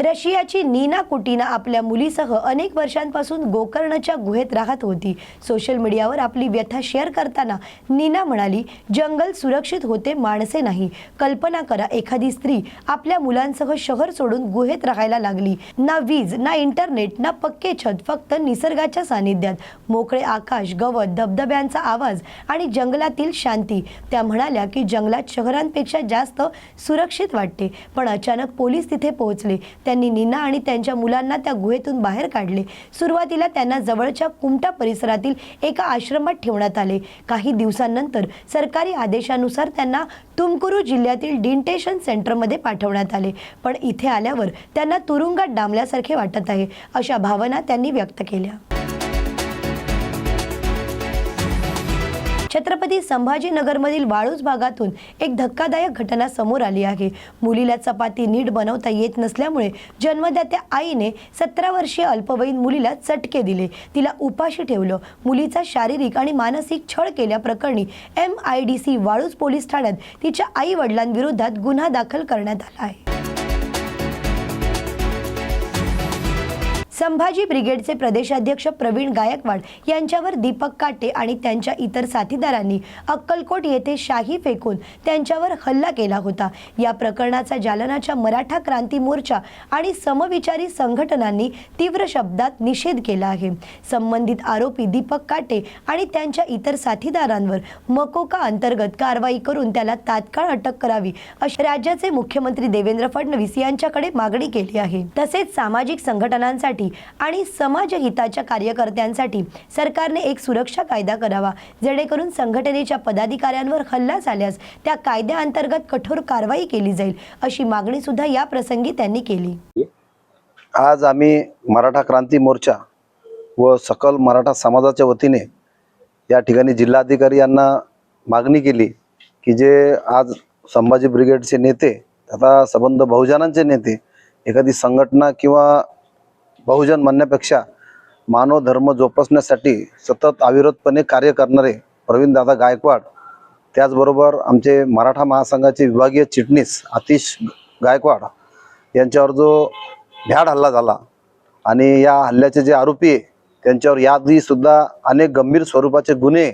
रशियाची नीना कुटीना आपल्या मुलीसह अनेक वर्षांपासून गोकर्णच्या गुहेत राहत होती. सोशल मीडियावर आपली व्यथा शेअर करताना नीना म्हणाली जंगल सुरक्षित होते माणसे नाही. कल्पना करा एखादी स्त्री आपल्या मुलांसह शहर सोडून गुहेत राहायला लागली. ना वीज ना इंटरनेट ना पक्के छत फक्त निसर्गाच्या सानिध्यात. मोकळे आकाश गवत धबधब्यांचा आवाज आणि जंगलातील शांती त्या म्हणाल्या की जंगलात शहरांपेक्षा जास्त सुरक्षित वाटते. पण अचानक पोलीस तिथे पोहोचले. त्यांनी नीना आणि त्यांच्या मुलांना त्या गुहेतून बाहेर काढले. सुरुवातीला त्यांना जवळच्या कुमटा परिसरातील एका आश्रमात ठेवण्यात आले. काही दिवसांनंतर सरकारी आदेशानुसार त्यांना तुमकुरू जिल्ह्यातील डिंटेशन सेंटरमध्ये पाठवण्यात आले. पण इथे आल्यावर त्यांना तुरुंगात डांबल्यासारखे वाटत आहे अशा भावना त्यांनी व्यक्त केल्या. छत्रपती संभाजीनगरमधील वाळूज भागातून एक धक्कादायक घटना समोर आली आहे. मुलीला चपाती नीट बनवता येत नसल्यामुळे जन्मदात्या आईने सतरा वर्षीय अल्पवयीन मुलीला चटके दिले. तिला उपाशी ठेवलं. मुलीचा शारीरिक आणि मानसिक छळ केल्याप्रकरणी M I D C Waluj police ठाण्यात तिच्या आई वडिलांविरोधात गुन्हा दाखल करण्यात आला आहे. संभाजी ब्रिगेडचे प्रदेशाध्यक्ष प्रवीण गायकवाड यांच्यावर दीपक काटे आणि त्यांच्या इतर साथीदारांनी अक्कलकोट येथे शाही फेकून त्यांच्यावर हल्ला केला होता. या प्रकरणाचा जालनाच्या मराठा क्रांती मोर्चा आणि समविचारी संघटनांनी तीव्र शब्दात निषेध केला आहे. संबंधित आरोपी दीपक काटे आणि त्यांच्या इतर साथीदारांवर मकोका अंतर्गत कारवाई करून त्याला तात्काळ अटक करावी अशी राज्याचे मुख्यमंत्री देवेंद्र फडणवीस यांच्याकडे मागणी केली आहे. तसेच सामाजिक संघटनांसाठी आणि समाजहिताच्या कार्यकर्त्यांसाठी सरकारने एक सुरक्षा कायदा करावा. जेणेकरून संघटनेच्या पदाधिकाऱ्यांवर हल्ला झाल्यास त्या कायद्याअंतर्गत कठोर कारवाई केली जाईल अशी मागणी सुद्धा या प्रसंगी त्यांनी केली. आज आम्ही मराठा क्रांती मोर्चा व सकल मराठा समाजाच्या वतीने या ठिकाणी जिल्हाधिकारी यांना मागणी केली की जे आज संभाजी ब्रिगेडचे नेते तथा संबंध बहुजनांचे नेते एखादी संघटना किंवा बहुजन म्हणण्यापेक्षा मानव धर्म जोपासण्यासाठी सतत अविरोधपणे कार्य करणारे प्रवीणदादा गायकवाड त्याचबरोबर आमचे मराठा महासंघाचे विभागीय चिटणीस आतिश गायकवाड यांच्यावर जो भ्याड हल्ला झाला आणि या हल्ल्याचे जे आरोपी आहे त्यांच्यावर याआधीसुद्धा अनेक गंभीर स्वरूपाचे गुन्हे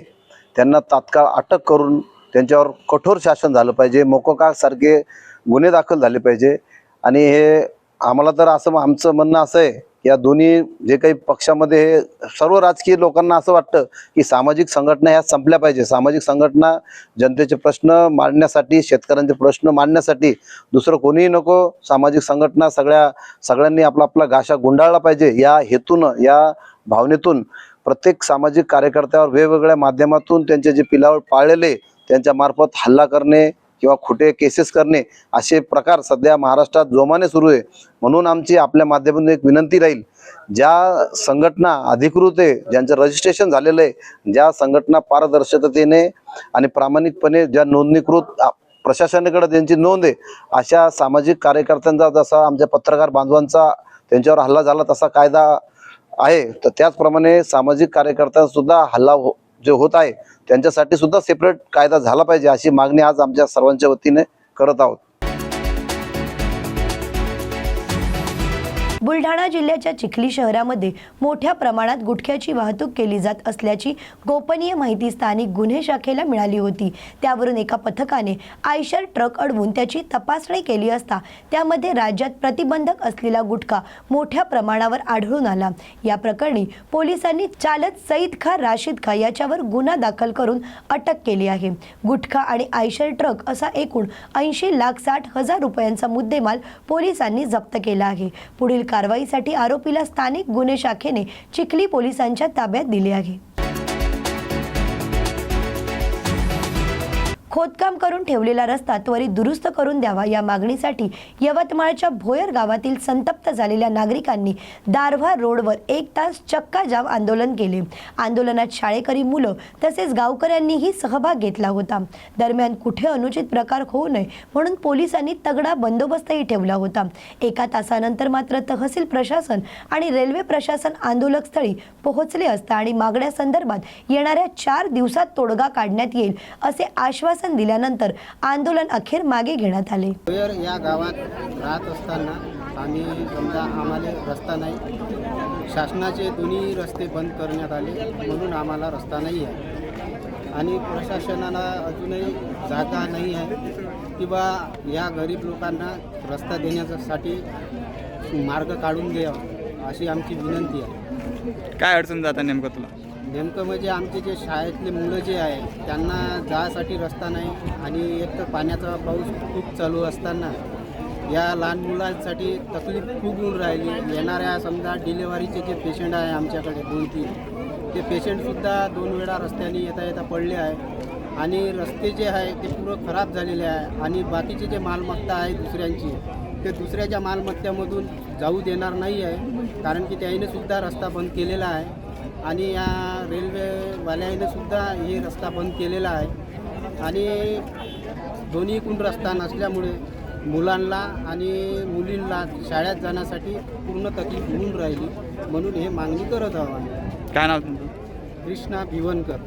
त्यांना तात्काळ अटक करून त्यांच्यावर कठोर शासन झालं पाहिजे मोकोकासारखे गुन्हे दाखल झाले पाहिजे. आणि हे आम्हाला तर असं आमचं म्हणणं असं आहे या दोन्ही जे काही पक्षामध्ये हे सर्व राजकीय लोकांना असं वाटतं की सामाजिक संघटना ह्या संपल्या पाहिजे. सामाजिक संघटना जनतेचे प्रश्न मांडण्यासाठी शेतकऱ्यांचे प्रश्न मांडण्यासाठी दुसरं कोणीही नको. सामाजिक संघटना सगळ्या सगळ्यांनी आपला आपला गाशा गुंडाळला पाहिजे. या हेतून या भावनेतून प्रत्येक सामाजिक कार्यकर्त्यावर वेगवेगळ्या माध्यमातून त्यांचे जे पिलावर पाळलेले त्यांच्या मार्फत हल्ला करणे किंवा खोटे केसेस करणे असे प्रकार सध्या महाराष्ट्रात जोमाने सुरू आहे. म्हणून आमची आपल्या माध्यमातून एक विनंती राहील ज्या संघटना अधिकृत आहे ज्यांचं रजिस्ट्रेशन झालेलं आहे ज्या संघटना पारदर्शकतेने आणि प्रामाणिकपणे ज्या नोंदणीकृत प्रशासनाकडे त्यांची नोंद आहे अशा सामाजिक कार्यकर्त्यांचा जसा आमच्या पत्रकार बांधवांचा त्यांच्यावर हल्ला झाला तसा कायदा आहे. तर त्याचप्रमाणे सामाजिक कार्यकर्त्यांसुद्धा हल्ला हो जे होत आहे त्यांच्यासाठी सुद्धा सेपरेट कायदा झाला पाहिजे अशी मागणी आज आमच्या सर्वांच्या वतीने करत आहोत. बुलढाणा जिल्ह्याच्या चिखली शहरामध्ये मोठ्या प्रमाणात गुटख्याची वाहतूक केली जात असल्याची गोपनीय माहिती स्थानिक गुन्हे शाखेला मिळाली होती. त्यावरून एका पथकाने आयशर ट्रक अडवून त्याची तपासणी केली असता त्यामध्ये राज्यात प्रतिबंधक असलेला गुटखा मोठ्या प्रमाणावर आढळून आला. या प्रकरणी पोलिसांनी चालक सईद खा राशिद खा याच्यावर गुन्हा दाखल करून अटक केली आहे. गुटखा आणि आयशर ट्रक असा एकूण ऐंशी लाख साठ हजार रुपयांचा मुद्देमाल पोलिसांनी जप्त केला आहे. पुढील कारवाईसाठी आरोपीला स्थानिक गुन्हे शाखेने चिखली पोलिसांच्या ताब्यात दिले आहे. खोदकाम करून ठेवलेला रस्ता त्वरित दुरुस्त करून द्यावा या मागणीसाठी यवतमाळच्या भोयर गावातील संतप्त झालेल्या नागरिकांनी दारव्हा रोडवर एक तास चक्का जाव आंदोलन केले. आंदोलनात शाळेकरी मुलं तसेच गावकऱ्यांनीही सहभाग घेतला होता. दरम्यान कुठे अनुचित प्रकार होऊ नये म्हणून पोलिसांनी तगडा बंदोबस्तही ठेवला होता. एका तासानंतर मात्र तहसील प्रशासन आणि रेल्वे प्रशासन आंदोलकस्थळी पोहोचले असता आणि मागण्यासंदर्भात येणाऱ्या चार दिवसात तोडगा काढण्यात येईल असे आश्वासन दिल्यानंतर आंदोलन अखेर मागे घेण्यात आले. या गावात राहत असताना आणि समजा आम्हाला रस्ता नाही शासनाचे दोन्ही रस्ते बंद करण्यात आले म्हणून आम्हाला रस्ता नाही आहे. आणि प्रशासनाला अजूनही जागा नाही आहे की बा या गरीब लोकांना रस्ता देण्यासाठी मार्ग काढून द्यावा अशी आमची विनंती आहे. काय अडचण जाता नेमकं तुला? नेमकं म्हणजे आमचे जे शाळेतले मुलं जे आहे त्यांना जायसाठी रस्ता नाही आणि एक तर पाण्याचा पाऊस खूप चालू असताना या लहान मुलांसाठी तकलीफ खूप होऊन राहिली. येणाऱ्या समजा डिलेवरीचे जे पेशंट आहे आमच्याकडे दोन तीन ते पेशंटसुद्धा दोन वेळा रस्त्याने येता येता पडले आहे आणि रस्ते जे आहे ते पूर्ण खराब झालेले आहे आणि बाकीचे जे मालमत्ता आहे दुसऱ्यांची ते दुसऱ्याच्या मालमत्त्यामधून जाऊ देणार नाही आहे. कारण की त्याने सुद्धा रस्ता बंद केलेला आहे. आणि या रेल्वेवाल्याने सुद्धा हे रस्ता बंद केलेला आहे. आणि दोन्हीकडून रस्ता नसल्यामुळे मुलांना आणि मुलींना शाळेत जाण्यासाठी पूर्ण तकलीफ होऊन राहिली. म्हणून हे मागणी करत आहोत आम्ही. काय नाव तुमचं? कृष्णा भिवनकर.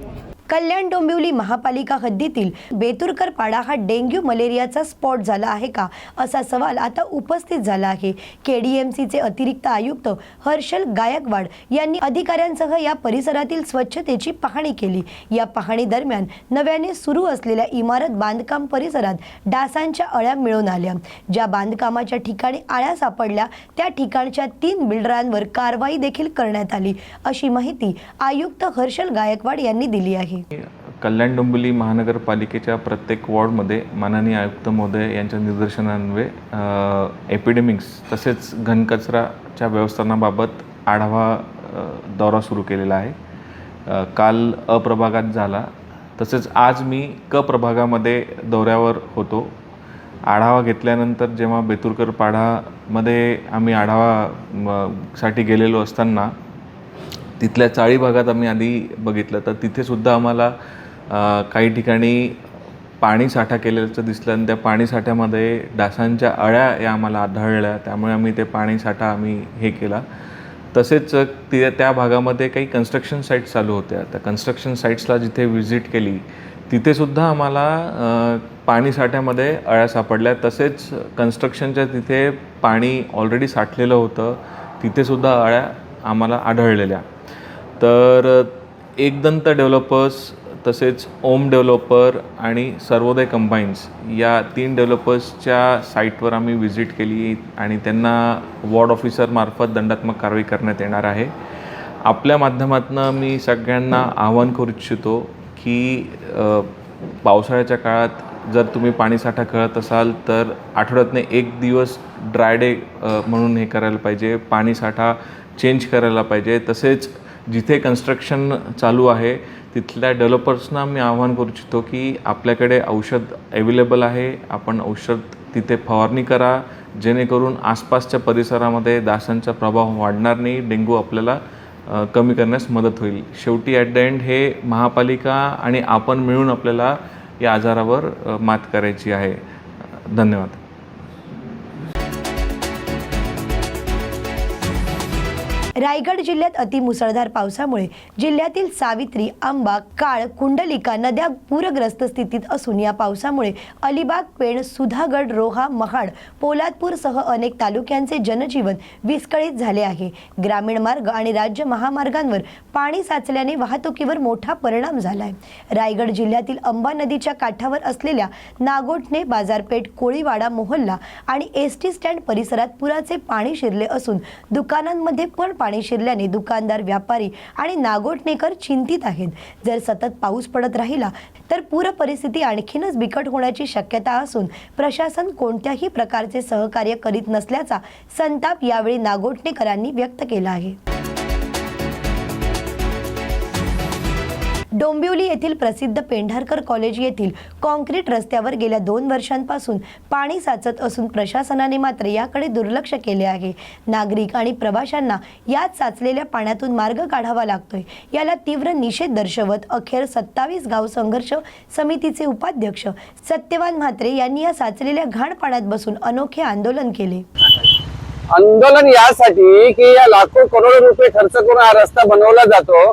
कल्याण डोंबिवली महापालिका हद्दीतील बेतुरकर पाडा हा डेंग्यू मलेरियाचा स्पॉट झाला आहे का असा सवाल आता उपस्थित झाला आहे. के डी एम सीचे अतिरिक्त आयुक्त हर्षल गायकवाड यांनी अधिकाऱ्यांसह या परिसरातील स्वच्छतेची पाहणी केली. या पाहणी दरम्यान नव्याने सुरू असलेल्या इमारत बांधकाम परिसरात डासांच्या अळ्या मिळून आल्या. ज्या बांधकामाच्या ठिकाणी आळ्या सापडल्या त्या ठिकाणच्या तीन बिल्डरांवर कारवाई देखील करण्यात आली अशी माहिती आयुक्त हर्षल गायकवाड यांनी दिली आहे. कल्याण डोंबिवली महानगरपालिकेच्या प्रत्येक वॉर्डमध्ये माननीय आयुक्त महोदय यांच्या निदर्शनान्वये एपिडेमिक्स तसेच घनकचराच्या व्यवस्थापनाबाबत आढावा दौरा सुरू केलेला आहे. काल अ प्रभागात झाला. तसेच आज मी क प्रभागामध्ये दौऱ्यावर होतो. आढावा घेतल्यानंतर जेव्हा बेतुरकर पाढामध्ये आम्ही आढावा म, साठी गेलेलो असताना तिथल्या चाळी भागात आम्ही आधी बघितलं. तर तिथेसुद्धा आम्हाला काही ठिकाणी पाणी साठा केलेलं दिसलं आणि त्या पाणी साठ्यामध्ये डासांच्या अळ्या या आम्हाला आढळल्या. त्यामुळे आम्ही ते पाणी साठा आम्ही हे केला. तसेच ति त्या भागामध्ये काही कन्स्ट्रक्शन साईट्स चालू होत्या. त्या कन्स्ट्रक्शन साईट्सला जिथे व्हिजिट केली तिथेसुद्धा आम्हाला पाणी साठ्यामध्ये अळ्या सापडल्या. तसेच कन्स्ट्रक्शनच्या तिथे पाणी ऑलरेडी साठलेलं होतं. तिथेसुद्धा अळ्या आम्हाला आढळलेल्या. तर एकदंत डेव्हलपर्स तसेच ओम डेव्हलपर आणि सर्वोदय कंबाईन्स या तीन डेव्हलपर्सच्या साईटवर आम्ही व्हिजिट केली आणि त्यांना वॉर्ड ऑफिसरमार्फत दंडात्मक कारवाई करण्यात येणार आहे. आपल्या माध्यमातून मी सगळ्यांना आवाहन करू इच्छितो की पावसाळ्याच्या काळात जर तुम्ही पाणीसाठा खेळत असाल तर आठवड्यातनं एक दिवस ड्राय डे म्हणून हे करायला पाहिजे. पाणीसाठा चेंज करायला पाहिजे. तसेच जिथे कन्स्ट्रक्शन चालू आहे तिथल्या डेव्हलपर्सना मी आवाहन करू इच्छितो की आपल्याकडे औषध अवेलेबल आहे आपण औषध तिथे फवारणी करा जेणेकरून आसपासच्या परिसरामध्ये डासांचा प्रभाव वाढणार नाही डेंग्यू आपल्याला कमी करण्यास मदत होईल. शेवटी ॲट द एंड हे महापालिका आणि आपण मिळून आपल्याला या आजारावर मात करायची आहे. धन्यवाद. रायगड जिल्ह्यात अतिमुसळधार पावसामुळे जिल्ह्यातील सावित्री आंबा काळ कुंडलिका नद्या पूरग्रस्त स्थितीत असून या पावसामुळे अलिबाग पेण सुधागड रोहा महाड पोलादपूरसह अनेक तालुक्यांचे जनजीवन विस्कळीत झाले आहे. ग्रामीण मार्ग आणि राज्य महामार्गांवर पाणी साचल्याने वाहतुकीवर मोठा परिणाम झाला आहे रायगड जिल्ह्यातील अंबा नदीच्या काठावर असलेल्या नागोठणे बाजारपेठ कोळीवाडा मोहल्ला आणि एस टी स्टँड परिसरात पुराचे पाणी शिरले असून दुकानांमध्ये पण पाणी शिरल्याने दुकानदार व्यापारी आणि नागोटणेकर चिंतित आहेत. जर सतत पाऊस पडत राहिला तर पूर परिस्थिती आणखीनच बिकट होण्याची शक्यता असून प्रशासन कोणत्याही प्रकारचे सहकार्य करीत नसल्याचा संताप यावेळी नागोटणेकरांनी व्यक्त केला आहे. डोंबिवली येथील प्रसिद्ध पेंढारकर कॉलेज येथील कॉन्क्रीट रस्त्यावर गेल्या दोन वर्षांपासून पाणी साचत असून प्रशासनाने मात्र याकडे दुर्लक्ष केले आहे. नागरिक आणि प्रवाशांना यात साचलेल्या पाण्यातून मार्ग काढावा लागतोय. याला तीव्र निषेध दर्शवत अखेर सत्तावीस गाव संघर्ष समितीचे उपाध्यक्ष सत्यवान म्हात्रे यांनी या साचलेल्या घाण पाण्यात बसून अनोखे आंदोलन केले. आंदोलन यासाठी की या लाखो करोडो रुपये खर्च करून हा रस्ता बनवला जातो.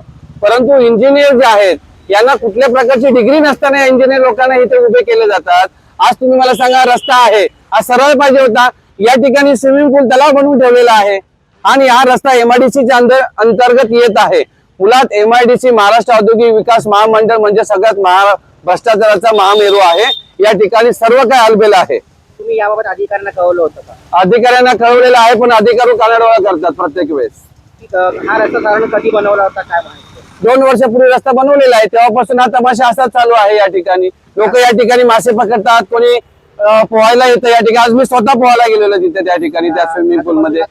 परंतु इंजिनियर जे आहेत यांना कुठल्या प्रकारची डिग्री नसताना इंजिनियर लोकांना इथे उभे केले जातात. आज तुम्ही मला सांगा रस्ता आहे. हा सरळ पाहिजे होता. या ठिकाणी स्विमिंग पूल तलाव बनवून ठेवलेला आहे. आणि हा रस्ता एमआयडीसीच्या अंतर अंतर्गत येत आहे. मुळात एमआयडीसी महाराष्ट्र औद्योगिक विकास महामंडळ म्हणजे सगळ्यात महा भ्रष्टाचाराचा महामेरू आहे. या ठिकाणी सर्व काही अलबेल आहे. तुम्ही याबाबत अधिकाऱ्यांना कळवलं होतं का? अधिकाऱ्यांना कळवलेलं आहे पण अधिकारी कानाडोळा करतात प्रत्येक वेळेस. हा रस्ता साधारण कधी बनवला होता काय माहिती? दोन वर्षापूर्वी रस्ता बनवलेला आहे. तेव्हापासून हा तमाशा असाच चालू आहे या ठिकाणी. लोक या ठिकाणी मासे पकडतात कोणी पोहायला येतं या ठिकाणी. आज मी स्वतः पोहायला गेलेलो तिथे त्या ठिकाणी त्या स्विमिंग पूल मध्ये.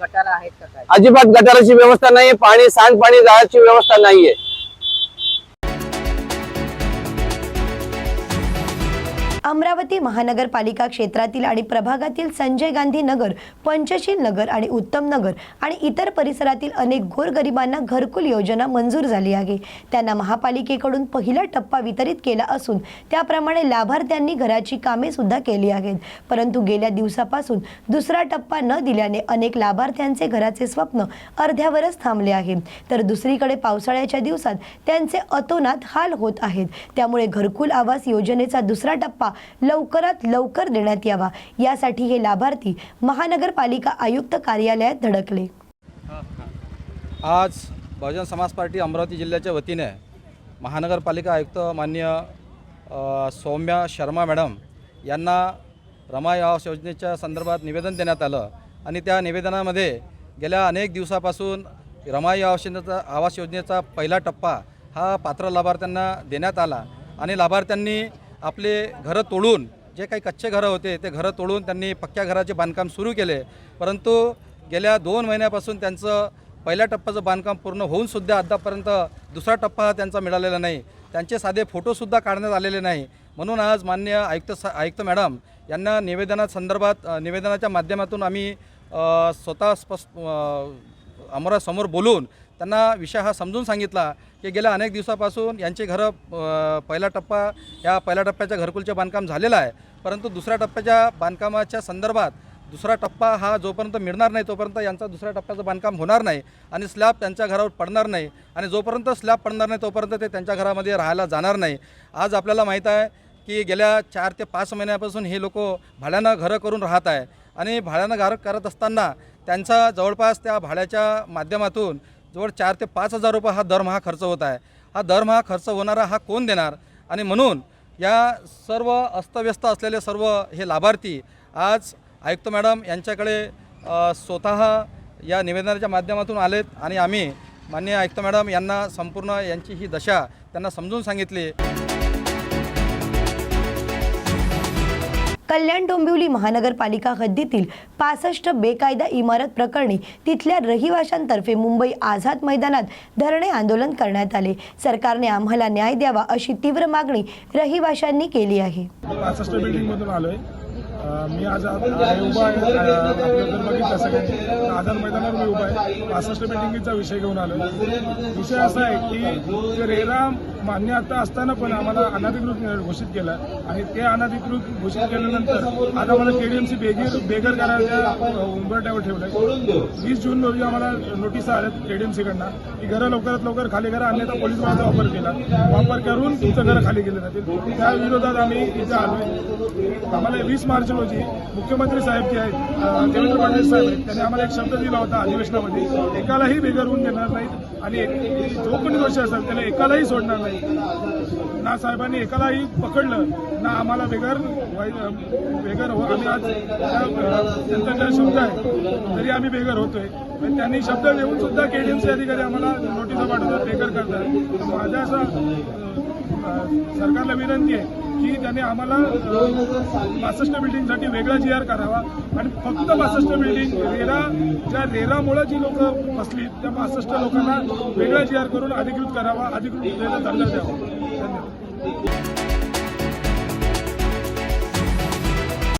अजिबात गटाराची व्यवस्था नाहीये. पाणी सांडपाणी जायची व्यवस्था नाहीये. अमरावती महानगरपालिका क्षेत्रातील आणि प्रभागातील संजय गांधी नगर पंचशील नगर आणि उत्तम नगर आणि इतर परिसरातील अनेक गोरगरिबांना घरकुल योजना मंजूर झाली आहे. त्यांना महापालिकेकडून पहिला टप्पा वितरित केला असून त्याप्रमाणे लाभार्थ्यांनी घराची कामे सुद्धा केली आहेत. परंतु गेल्या दिवसापासून दुसरा टप्पा न दिल्याने अनेक लाभार्थ्यांचे घराचे स्वप्न अर्ध्यावरच थांबले आहे. तर दुसरीकडे पावसाळ्याच्या दिवसात त्यांचे अतोनात हाल होत आहेत. त्यामुळे घरकुल आवास योजनेचा दुसरा टप्पा लवकरात लवकर देण्यात यावा. यासाठी हे लाभार्थी महानगरपालिका आयुक्त कार्यालयात धडकले. आज बहुजन समाज पार्टी अमरावती जिल्ह्याच्या वतीने महानगरपालिका आयुक्त मान्य सौम्या शर्मा मॅडम यांना रमा आवास योजनेच्या संदर्भात निवेदन देण्यात आलं आणि त्या निवेदनामध्ये गेल्या अनेक दिवसापासून रमाई आवास योजनेचा आवास योजनेचा पहिला टप्पा हा पात्र लाभार्थ्यांना देण्यात आला आणि लाभार्थ्यांनी आपले घरं तोडून जे काही कच्चे घरं होते ते घरं तोडून त्यांनी पक्क्या घराचे बांधकाम सुरू केले. परंतु गेल्या दोन महिन्यापासून त्यांचं पहिल्या टप्प्याचं बांधकाम पूर्ण होऊन सुद्धा आतापर्यंत दुसरा टप्पा हा त्यांचा मिळालेला नाही. त्यांचे साधे फोटोसुद्धा काढण्यात आलेले नाही. म्हणून आज मान्य आयुक्त सा आयुक्त मॅडम यांना निवेदना संदर्भात निवेदनाच्या माध्यमातून आम्ही स्वतः स्पष्ट आम्हाला अमरासमोर बोलून त्यांना विषय हा समजून सांगितला की गेल्या अनेक दिवसापासून यांचे घरं पहिला टप्पा या पहिल्या टप्प्याच्या घरकुलचे बांधकाम झालेलं आहे. परंतु दुसऱ्या टप्प्याच्या बांधकामाच्या संदर्भात दुसरा टप्पा हा जोपर्यंत मिळणार नाही तोपर्यंत यांचा दुसऱ्या टप्प्याचं बांधकाम होणार नाही आणि स्लॅब त्यांच्या घरावर पडणार नाही आणि जोपर्यंत स्लॅब पडणार नाही तोपर्यंत ते त्यांच्या घरामध्ये राहायला जाणार नाही. आज आपल्याला माहीत आहे की गेल्या चार ते पाच महिन्यापासून हे लोक भाड्यानं घरं करून राहत आहे आणि भाड्यानं घर करत असताना त्यांचा जवळपास त्या भाड्याच्या माध्यमातून जवळ चार ते पाच हजार रुपये हा दरमहा खर्च होत आहे. हा दरमहा खर्च होणारा हा कोण देणार? आणि म्हणून या सर्व अस्तव्यस्त असलेले सर्व हे लाभार्थी आज आयुक्त मॅडम यांच्याकडे स्वतः या निवेदनाच्या माध्यमातून आलेत आणि आम्ही माननीय आयुक्त मॅडम यांना संपूर्ण यांची ही दशा त्यांना समजून सांगितली. कल्याण डोंबिवली महानगरपालिका हद्दीतील पासष्ट बेकायदा इमारत प्रकरणी तिथल्या रहिवाशांतर्फे मुंबई आझाद मैदानात धरणे आंदोलन करण्यात आले. सरकारने आम्हाला न्याय द्यावा अशी तीव्र मागणी रहिवाशांनी केली आहे. मी आज उभा आहे. अं, आपलं बघितलं सगळे आझाद मैदानावर मी उभा आहे. पासष्ट बिल्डिंगचा विषय घेऊन आलो विषय असा आहे की ते रेरा मान्य आता असताना पण आम्हाला अनाधिकृत घोषित केलं आणि ते अनाधिकृत घोषित केल्यानंतर आता आम्हाला केडीएमसी बेगर बेगर करायच्या उंबरट्यावर ठेवलंय. वीस जून रोजी आम्हाला नोटीस आल्यात केडीएमसीकडनं की घरं लवकरात लवकर खाली करा अन्यथा पोलीस बळाचा वापर केला. वापर करून तुमचं घरं खाली केले जातील. त्या विरोधात आम्ही इथे आलोय आम्हाला वीस मार्च रोजी मुख्यमंत्री साहेब जे आहेत देवेंद्र फडणवीस साहेब आहेत त्यांनी आम्हाला एक शब्द दिला होता अधिवेशनामध्ये एकालाही बेघर होऊन देणार नाहीत आणि एक- जो कोणी दोषी असेल त्याला एकालाही सोडणार नाही ना साहेबांनी एकालाही पकडलं ना आम्हाला बेघर बेघर हो आम्ही आज त्या, त्यांचा शब्द आहे तरी आम्ही बेघर होतोय. पण त्यांनी शब्द देऊन सुद्धा केडीएमसी अधिकारी आम्हाला नोटिसा पाठवतात बेघर करतात. माझ्या असं सरकारला विनंती आहे की त्यांनी आम्हाला पासष्ट बिल्डिंगसाठी वेगळा जी आर करावा आणि फक्त पासष्ट बिल्डिंग रेरा ज्या रेरामुळे जी लोक फसली त्या पासष्ट लोकांना वेगळा जी आर करून अधिकृत करावा अधिकृत रेरा दर्जा द्यावा.